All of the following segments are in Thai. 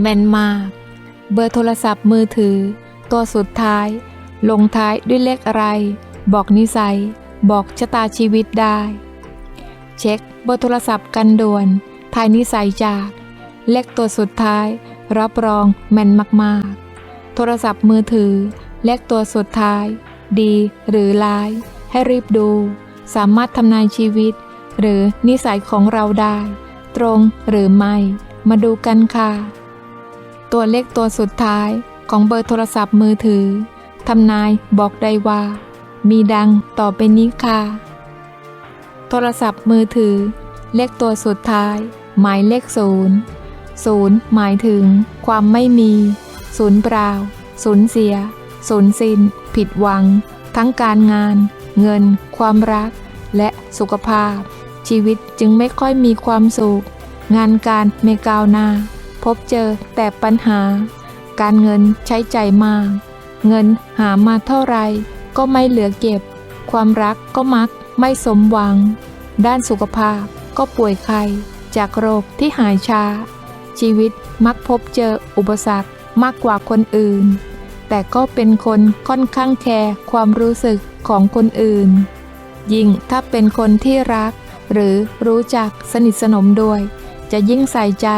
แม่นมาก เบอร์โทรศัพท์มือถือ ตัวสุดท้าย ลงท้ายด้วยเลขอะไร บอกนิสัย บอกชะตาชีวิตได้ เช็คเบอร์โทรศัพท์กันด่วน ทายนิสัยจาก เลขตัวสุดท้าย รับรองแม่นมากๆ โทรศัพท์มือถือ เลขตัวสุดท้าย ดีหรือร้าย ให้รีบดู สามารถทำนายชีวิต หรือนิสัยของเราได้ ตรงหรือไม่ มาดูกันค่ะ ตัวเลขตัวสุดท้ายของเบอร์โทรศัพท์มือถือทำนายบอกได้ว่า มีดังต่อไปนี้ค่ะ โทรศัพท์มือถือ เลขตัวสุดท้าย หมายเลขศูนย์ศูนย์หมายถึง ความไม่มี ศูนย์เปล่า ศูนย์เสีย ศูนย์สิ้น ผิดหวัง ทั้งการงาน เงิน ความรัก และสุขภาพ ชีวิตจึงไม่ค่อยมีความสุข งานการไม่ก้าวหน้า พบเจอแต่ปัญหา การเงินใช้ใจมาก เงินหามาเท่าไรก็ไม่เหลือเก็บ ความรักก็มักไม่สมหวัง ด้านสุขภาพก็ป่วยไข้จากโรคที่หายช้า ชีวิตมักพบเจออุปสรรคมากกว่าคนอื่น แต่ก็เป็นคนค่อนข้างแคร์ความรู้สึกของคนอื่น ยิ่งถ้าเป็นคนที่รัก หรือรู้จักสนิทสนมด้วย จะยิ่งใส่ใจ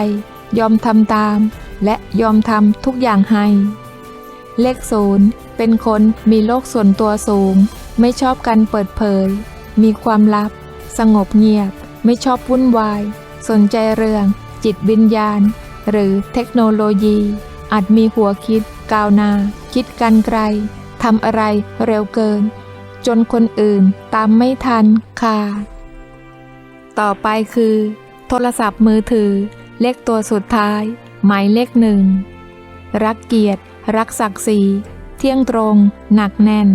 ยอมทำตาม และยอมทำทุกอย่างให้ เลขศูนย์เป็นคนมีโลกส่วนตัวสูง ไม่ชอบการเปิดเผย มีความลับ สงบเงียบ ไม่ชอบวุ่นวาย สนใจเรื่อง จิตวิญญาณ หรือเทคโนโลยี อาจมีหัวคิดก้าวนา คิดกันไกลทำอะไรเร็วเกิน จนคนอื่นตามไม่ทันค่ะ ต่อไปคือ โทรศัพท์มือถือ เลขตัวสุดท้าย หมายเลขหนึ่ง รักเกียรติ รักศักดิ์ศรี เที่ยงตรง หนักแน่น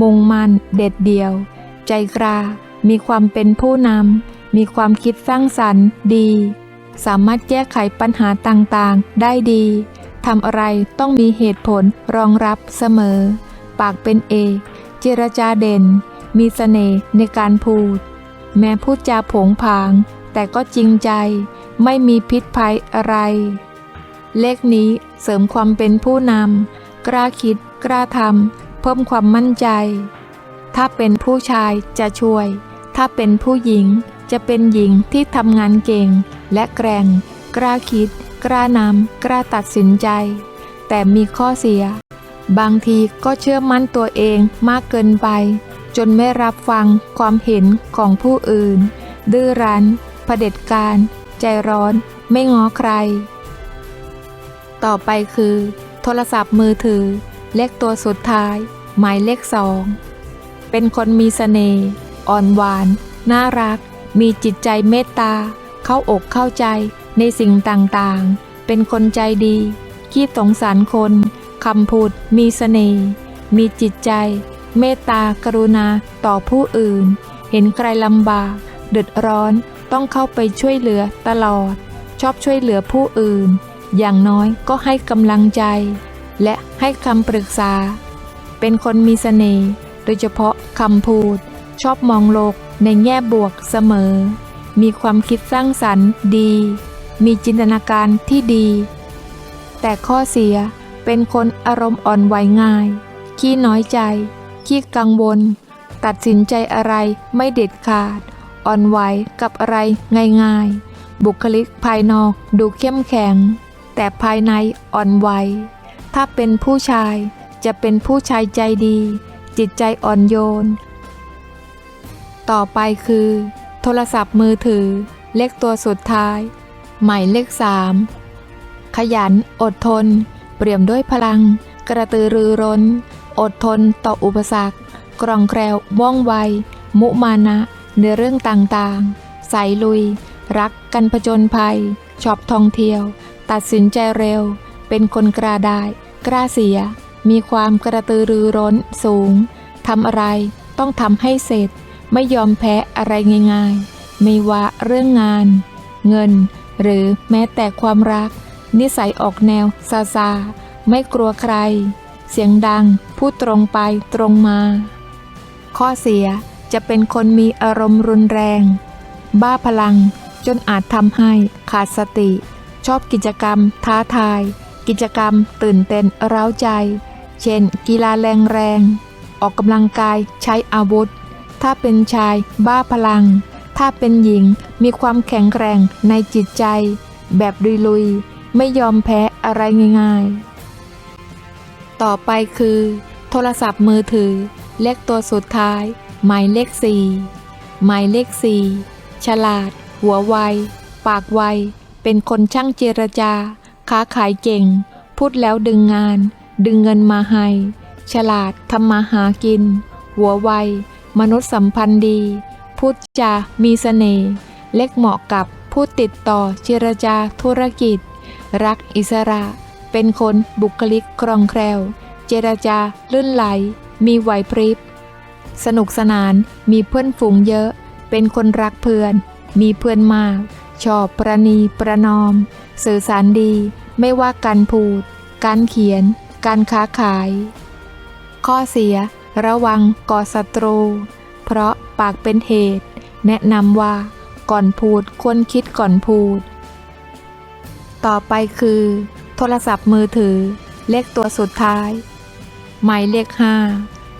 มุ่งมั่น เด็ดเดี่ยว ใจกล้ามีความเป็นผู้นำ มีความคิดสร้างสรรค์ ดี สามารถแก้ไขปัญหาต่างๆ ได้ดี ทำอะไรต้องมีเหตุผลรองรับเสมอ ปากเป็นเอก เจรจาเด่น มีเสน่ห์ในการพูด แม้พูดจาผงผาง แต่ก็จริงใจไม่มีพิษภัยอะไร เลขนี้เสริมความเป็นผู้นำกล้าคิด กล้าทำเพิ่มความมั่นใจ ถ้าเป็นผู้ชายจะช่วย ถ้าเป็นผู้หญิงจะเป็นหญิงที่ทำงานเก่ง และแกร่ง กล้าคิด กล้านำกล้าตัดสินใจ แต่มีข้อเสีย บางทีก็เชื่อมั่นตัวเองมากเกินไป จนไม่รับฟังความเห็นของผู้อื่น ดื้อรั้น เผด็จการ ใจร้อนไม่ง้อใคร ต่อไปคือ โทรศัพท์มือถือ เลขตัวสุดท้าย หมายเลขสอง เป็นคนมีเสน่ห์อ่อนหวาน น่ารัก มีจิตใจเมตตา เข้าอกเข้าใจในสิ่งต่างๆ เป็นคนใจดีขี้สงสารคนคำพูดมีเสน่ห์มีจิตใจ เมตตากรุณาต่อผู้อื่น เห็นใครลำบากเดือดร้อน ต้องเข้าไปช่วยเหลือตลอด ชอบช่วยเหลือผู้อื่น อย่างน้อยก็ให้กำลังใจ และให้คำปรึกษา เป็นคนมีเสน่ห์โดยเฉพาะคำพูด ชอบมองโลกในแง่บวกเสมอ มีความคิดสร้างสรรค์ดี มีจินตนาการที่ดี แต่ข้อเสียเป็นคนอารมณ์อ่อนไหวง่าย ขี้น้อยใจ ขี้กังวล ตัดสินใจอะไรไม่เด็ดขาด อ่อนไหวกับอะไรง่ายๆ บุคลิกภายนอกดูเข้มแข็ง แต่ภายในอ่อนไหวถ้าเป็นผู้ชายจะเป็นผู้ชายใจดี จิตใจอ่อนโยน ต่อไปคือ โทรศัพท์มือถือ เลขตัวสุดท้าย หมายเลขสามขยันอดทน เปี่ยมด้วยพลัง กระตือรือร้น อดทนต่ออุปสรรค กรองแกรวว่องไว มุมานะ ในเรื่องต่างๆใส่ลุย รักกันผจญภัย ชอบท่องเที่ยว ตัดสินใจเร็ว เป็นคนกล้าได้ กล้าเสีย มีความกระตือรือร้นสูง ทำอะไรต้องทำให้เสร็จ ไม่ยอมแพ้อะไรง่ายๆ ไม่ว่าเรื่องงาน เงิน หรือแม้แต่ความรัก นิสัยออกแนวซาซา ไม่กลัวใคร เสียงดัง พูดตรงไปตรงมา ข้อเสีย จะเป็นคนมีอารมณ์รุนแรง บ้าพลัง จนอาจทำให้ขาดสติ ชอบกิจกรรม ท้าทาย กิจกรรม ตื่นเต้นเร้าใจ เช่น กีฬาแรงแรง ออกกำลังกายใช้อาวุธ ถ้าเป็นชาย บ้าพลัง ถ้าเป็นหญิงมีความแข็งแกร่งในจิตใจ แบบลุยๆไม่ยอมแพ้อะไรง่ายๆ ต่อไปคือ โทรศัพท์มือถือเลขตัวสุดท้าย หมายเลขสี่หมายเลขสี่ฉลาด หัวไว ปากไว เป็นคนช่างเจรจา ค้าขายเก่ง พูดแล้วดึงงาน ดึงเงินมาให้ ฉลาดทำมาหากิน หัวไว มนุษย์สัมพันธ์ดี พูดจา มีเสน่ห์เล็กเหมาะกับผู้ติดต่อเจรจาธุรกิจ รักอิสระ เป็นคนบุคลิกคล่องแคล่วเจรจาลื่นไหล มีไหวพริบ สนุกสนาน มีเพื่อนฝูงเยอะ เป็นคนรักเพื่อน มีเพื่อนมาก ชอบประนีประนอม สื่อสารดี ไม่ว่าการพูด การเขียน การค้าขาย ข้อเสีย ระวังก่อศัตรู เพราะปากเป็นเหตุ แนะนำว่า ก่อนพูดควรคิดก่อนพูด ต่อไปคือ โทรศัพท์มือถือ เลขตัวสุดท้าย หมายเลขห้า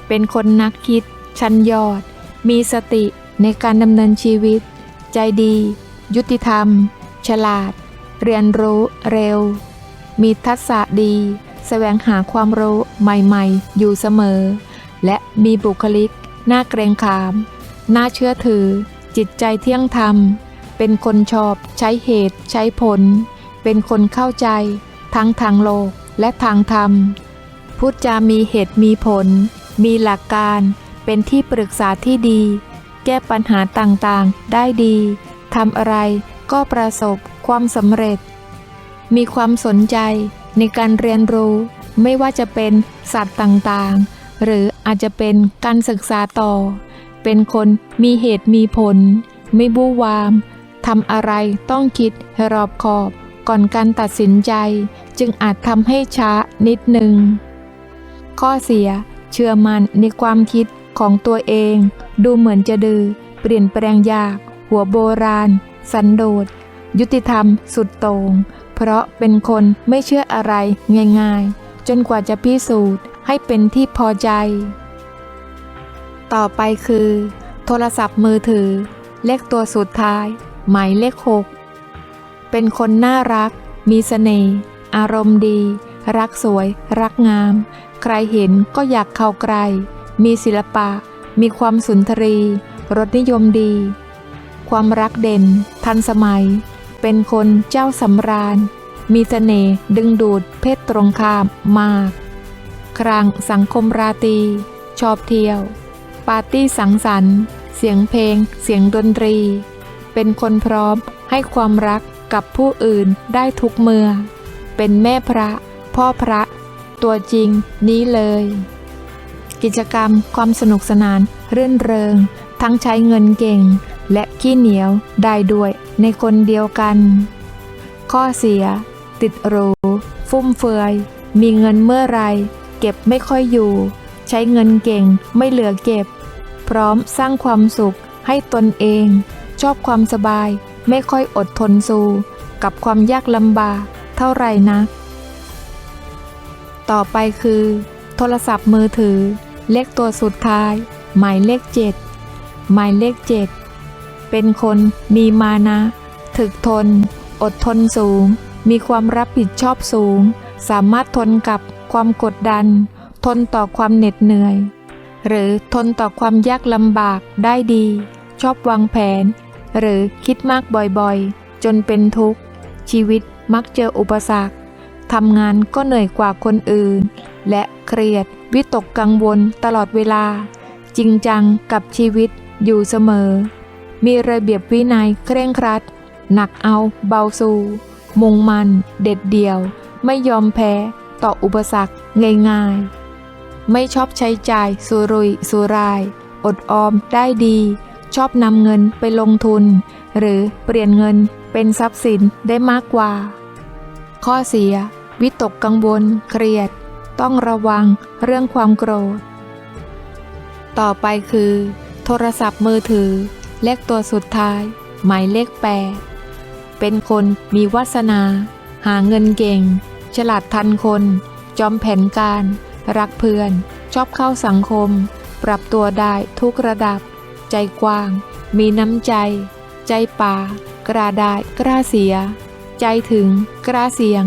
เป็นคนนักคิด ชั้นยอด มีสติในการดำเนินชีวิต ใจดี ยุติธรรม ฉลาด เรียนรู้เร็ว มีทักษะดีแสวงหาความรู้ใหม่ๆ อยู่เสมอ และมีบุคลิก น่าเกรงขาม น่าเชื่อถือ จิตใจเที่ยงธรรม เป็นคนชอบใช้เหตุใช้ผล เป็นคนเข้าใจ ทั้งทางโลกและทางธรรมพูดจามีเหตุมีผล มีหลักการ เป็นที่ปรึกษาที่ดี แก้ปัญหาต่างๆ ได้ดีทำอะไรก็ประสบความสำเร็จ มีความสนใจในการเรียนรู้ ไม่ว่าจะเป็นสัตว์ต่างๆ หรืออาจจะเป็นการศึกษาต่อ เป็นคนมีเหตุมีผล ไม่บู้วามทำอะไรต้องคิดให้รอบคอบ ก่อนการตัดสินใจ จึงอาจทำให้ช้านิดหนึ่งข้อเสียเชื่อมันในความคิด ของตัวเอง ดูเหมือนจะดื้อเปลี่ยนแปลงยาก หัวโบราณ สันโดษ ยุติธรรมสุดโต่งเพราะเป็นคนไม่เชื่ออะไรง่ายๆ จนกว่าจะพิสูจน์ให้เป็นที่พอใจ ต่อไปคือ โทรศัพท์มือถือ เลขตัวสุดท้าย หมายเลขหกเป็นคนน่ารัก มีเสน่ห์อารมณ์ดี รักสวย รักงาม ใครเห็นก็อยากเข้าใกล้ มีศิลปะ มีความสุนทรี รสนิยมดี ความรักเด่น ทันสมัย เป็นคนเจ้าสำราญ มีเสน่ห์ดึงดูดเพศตรงข้ามมาก ครางสังคมราตรีชอบเที่ยว ปาร์ตี้สังสรรค์ เสียงเพลง เสียงดนตรี เป็นคนพร้อมให้ความรักกับผู้อื่นได้ทุกเมื่อ เป็นแม่พระ พ่อพระ ตัวจริงนี้เลย กิจกรรม ความสนุกสนานเรื่นเริง ทั้งใช้เงินเก่ง และขี้เหนียวได้ด้วยในคนเดียวกัน ข้อเสีย ติดหรูฟุ่มเฟือย มีเงินเมื่อไร เก็บไม่ค่อยอยู่ ใช้เงินเก่งไม่เหลือเก็บ พร้อมสร้างความสุขให้ตนเอง ชอบความสบายไม่ค่อยอดทนสู้ กับความยากลำบากเท่าไหร่นักต่อไปคือ โทรศัพท์มือถือ เลขตัวสุดท้าย หมายเลขเจ็ดหมายเลขเจ็ดเป็นคนมีมานะ ถึกทน อดทนสูง มีความรับผิดชอบสูง สามารถทนกับความกดดัน ทนต่อความเหน็ดเหนื่อย หรือทนต่อความยากลำบากได้ดี ชอบวางแผน หรือคิดมากบ่อยๆ จนเป็นทุกข์ ชีวิตมักเจออุปสรรคทำงานก็เหนื่อยกว่าคนอื่น และเครียด วิตกกังวลตลอดเวลา จริงจังกับชีวิตอยู่เสมอ มีระเบียบวินัยเคร่งครัด หนักเอาเบาสู่มุ่งมันเด็ดเดี่ยว ไม่ยอมแพ้ต่ออุปสรรคง่ายๆ ไม่ชอบใช้จ่ายสุรุยสุราย อดออมได้ดี ชอบนำเงินไปลงทุน หรือเปลี่ยนเงินเป็นทรัพย์สินได้มากกว่า ข้อเสีย วิตกกังวลเครียด ต้องระวังเรื่องความโกรธ ต่อไปคือ โทรศัพท์มือถือ เลขตัวสุดท้าย หมายเลขแปดเป็นคนมีวาสนา หาเงินเก่ง ฉลาดทันคน จอมแผนการ รักเพื่อน ชอบเข้าสังคม ปรับตัวได้ทุกระดับ ใจกว้าง มีน้ำใจ ใจป่ากล้าได้กล้าเสีย ใจถึงกล้าเสียง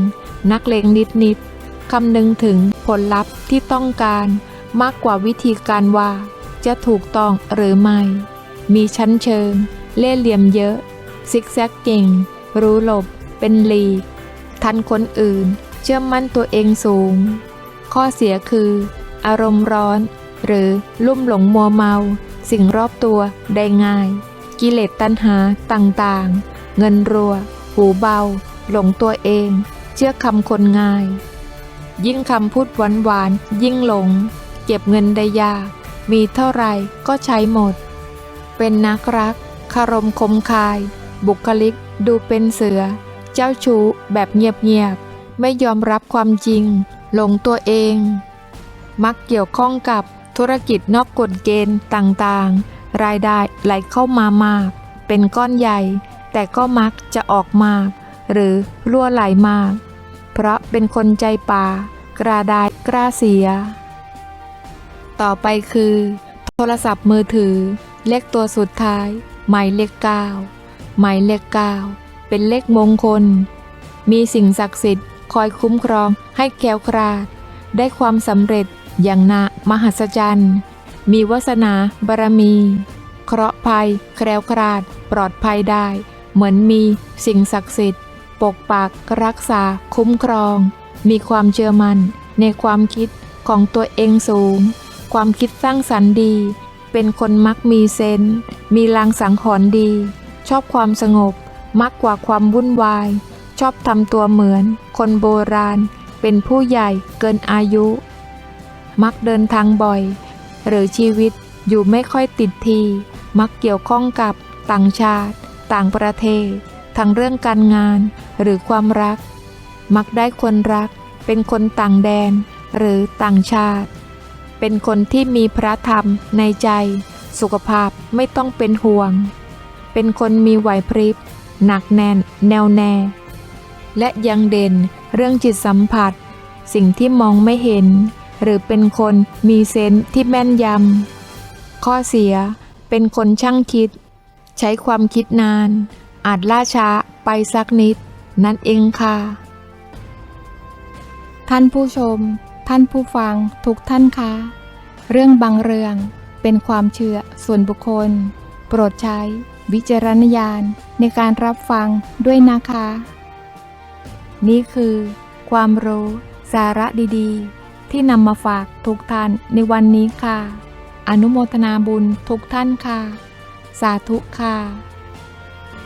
นักเลงนิดนิดๆคำนึงถึง ผลลัพธ์ที่ต้องการมากกว่าวิธีการว่า จะถูกต้องหรือไม่ มีชั้นเชิง เล่เหลี่ยมเยอะ ซิกแซกเก่ง รู้หลบ เป็นหลีก ทันคนอื่น เชื่อมั่นตัวเองสูง ข้อเสียคือ อารมณ์ร้อน หรือลุ่มหลงมัวเมา สิ่งรอบตัวได้ง่าย กิเลสตัณหาต่างๆ เงินรัว หูเบา หลงตัวเอง เชื่อคำคนง่าย ยิ่งคำพูดหวานหวานยิ่งหลง เก็บเงินได้ยาก มีเท่าไรก็ใช้หมด เป็นนักรัก คารมคมคาย บุคลิกดูเป็นเสือ เจ้าชู้แบบเงียบๆ ไม่ยอมรับความจริง หลงตัวเอง มักเกี่ยวข้องกับธุรกิจนอกกฎเกณฑ์ต่างๆ รายได้ไหลเข้ามามาก เป็นก้อนใหญ่ แต่ก็มักจะออกมาก หรือรั่วไหลมาก เป็นคนใจป่ากล้าไดกล้าเสีย ต่อไปคือ โทรศัพท์มือถือ เลขตัวสุดท้าย หมายเลขเก้าหมายเลขเก้าเป็นเลขมงคล มีสิ่งศักดิ์สิทธิ์คอยคุ้มครองให้แคล้วคลาด ได้ความสำเร็จอย่างนามหัศจรรย์ มีวาสนาบารมี เคราะห์ภัย แคล้วคลาด ปลอดภัยได้ เหมือนมีสิ่งศักดิ์สิทธิ์ ปกปักรักษา คุ้มครอง มีความเชื่อมั่นในความคิดของตัวเองสูง ความคิดสร้างสรรค์ดี เป็นคนมักมีเซนส์มีลางสังหรณ์ดี ชอบความสงบมากกว่าความวุ่นวาย ชอบทำตัวเหมือน คนโบราณ เป็นผู้ใหญ่เกินอายุ มักเดินทางบ่อย หรือชีวิตอยู่ไม่ค่อยติดที มักเกี่ยวข้องกับต่างชาติ ต่างประเทศ ทั้งเรื่องการงานหรือความรัก มักได้คนรัก เป็นคนต่างแดน หรือต่างชาติ เป็นคนที่มีพระธรรมในใจ สุขภาพไม่ต้องเป็นห่วง เป็นคนมีไหวพริบ หนักแน่น แนวแน่ และยังเด่นเรื่องจิตสัมผัส สิ่งที่มองไม่เห็น หรือเป็นคนมีเซนส์ที่แม่นยำข้อเสียเป็นคนช่างคิด ใช้ความคิดนาน อาจล่าช้าไปสักนิด นั่นเองค่ะ ท่านผู้ชม ท่านผู้ฟังทุกท่านคะเรื่องบางเรื่องเป็นความเชื่อส่วนบุคคล โปรดใช้วิจารณญาณในการรับฟังด้วยนะคะ นี่คือความรู้สาระดีๆ ที่นำมาฝากทุกท่านในวันนี้ค่ะ อนุโมทนาบุญทุกท่านค่ะ สาธุค่ะ